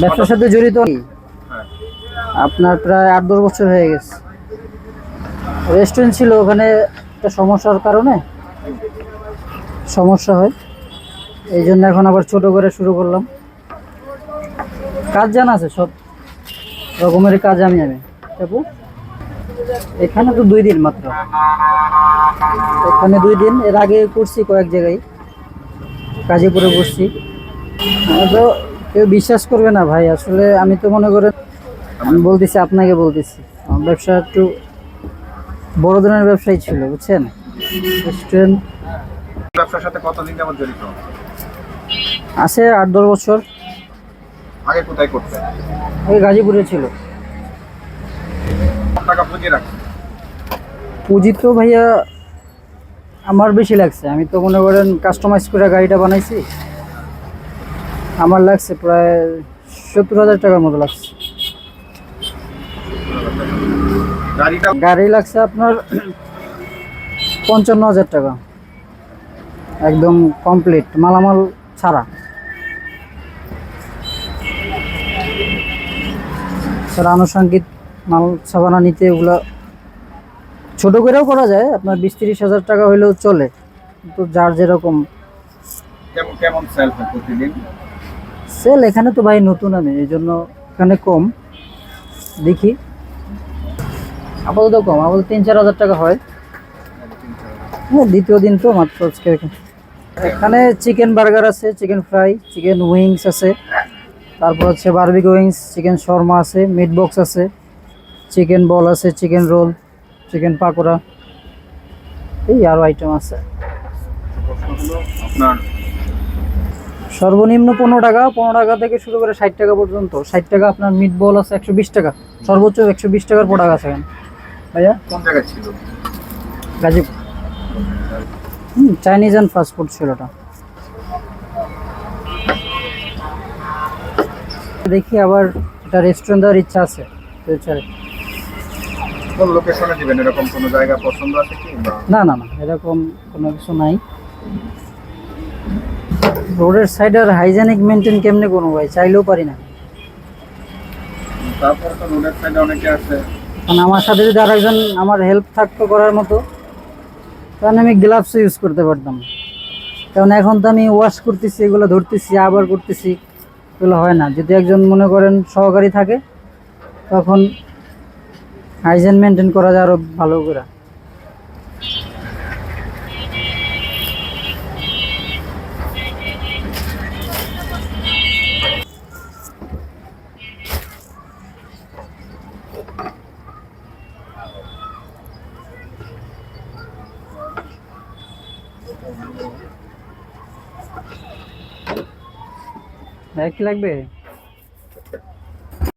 ব্যবসার সাথে জড়িত? হ্যাঁ। আপনার প্রায় আট দশ বছর হয়ে গেছে। রেস্টুরেন্ট ছিল ওখানে একটা সমস্যার কারণে সমস্যা হয়। এই জন্য এখন আবার ছোট করে শুরু করলাম। কাজ জানা আছে সব রকমের কাজ আমি আমি দেখো এখানে তো দুই দিন মাত্র। এখানে দুই দিন এর আগে করছি কয়েক জায়গায়। কাজীপুরে করছি। আমি তো কেউ বিশ্বাস করবে না ভাই আসলে আমি তো মনে করেন আমি বলতেছি আপনাকে বলতেছি। আমার ব্যবসা একটু বড় ধরনের ব্যবসায়ী ছিল বুঝছেন? রেস্টুরেন্ট ব্যবসার সাথে কতদিন যাবত জড়িত? আছে আট দশ বছর। আগে কোথায় করতেন? ওই গাজীপুরে ছিল। টাকা পুঁজি পুঁজি তো ভাইয়া আমার বেশি লাগছে। আমি তো মনে করেন কাস্টমাইজ করে গাড়িটা বানাইছি। আমার লাগছে প্রায় সত্তর হাজার টাকার মতো লাগছে। গাড়ি লাগছে আপনার পঞ্চান্ন হাজার টাকা। একদম কমপ্লিট মালামাল ছাড়া। স্যার আনুষঙ্গিক মাল সাবানা নিতে ওগুলা ছোটো করেও করা যায় আপনার বিশ তিরিশ হাজার টাকা হইলেও চলে। কিন্তু যার যেরকম কেমন কেমন প্রতিদিন? সেল এখানে তো ভাই নতুন আমি, এই জন্য এখানে কম। দেখি। আপাতত কম, আপাতত তিন চার হাজার টাকা হয়। হ্যাঁ দ্বিতীয় দিন তো মাত্র আজকে এখানে। চিকেন বার্গার আছে চিকেন ফ্রাই চিকেন উইংস আছে। তারপর হচ্ছে বার্বিক উইংস চিকেন শর্মা আছে মিট বক্স আছে। চিকেন বল আছে চিকেন রোল চিকেন পাকোড়া। এই আরও আইটেম আছে। আপনার সর্বনিম্ন পনেরো টাকা পনেরো টাকা থেকে শুরু করে ষাট টাকা পর্যন্ত। ষাট টাকা আপনার মিট বল আছে একশো বিশ টাকা সর্বোচ্চ একশো বিশ টাকার প্রোডাক্ট আছে এখানে। ভাইয়া? কোন জায়গায় ছিল? গাজীপুর। হুম চাইনিজ অ্যান্ড ফাস্ট ফুড ছিল ওটা। দেখি আবার এটা রেস্টুরেন্ট দেওয়ার ইচ্ছা আছে ফিউচারে কোন লোকেশনে দিবেন? এরকম কোনো জায়গা পছন্দ আছে কি? না না না এরকম কোনো কিছু নাই। রোডের সাইড আর হাইজেনিক মেনটেন কেমনে কোনো ভাই? চাইলেও পারি না। তারপরে তো রোডের সাইডে অনেকে আছে। কারণ আমার সাথে যদি আরেকজন আমার হেল্প থাকতো করার মতো তাহলে আমি গ্লাভস ইউজ করতে পারতাম। কারণ এখন তো আমি ওয়াশ করতেছি এগুলো ধরতেছি আবার করতেছি এগুলো হয় না। যদি একজন মনে করেন সহকারী থাকে তখন হাইজেন মেনটেন করা যায় আরও ভালো করে। ভাই কি লাগবে?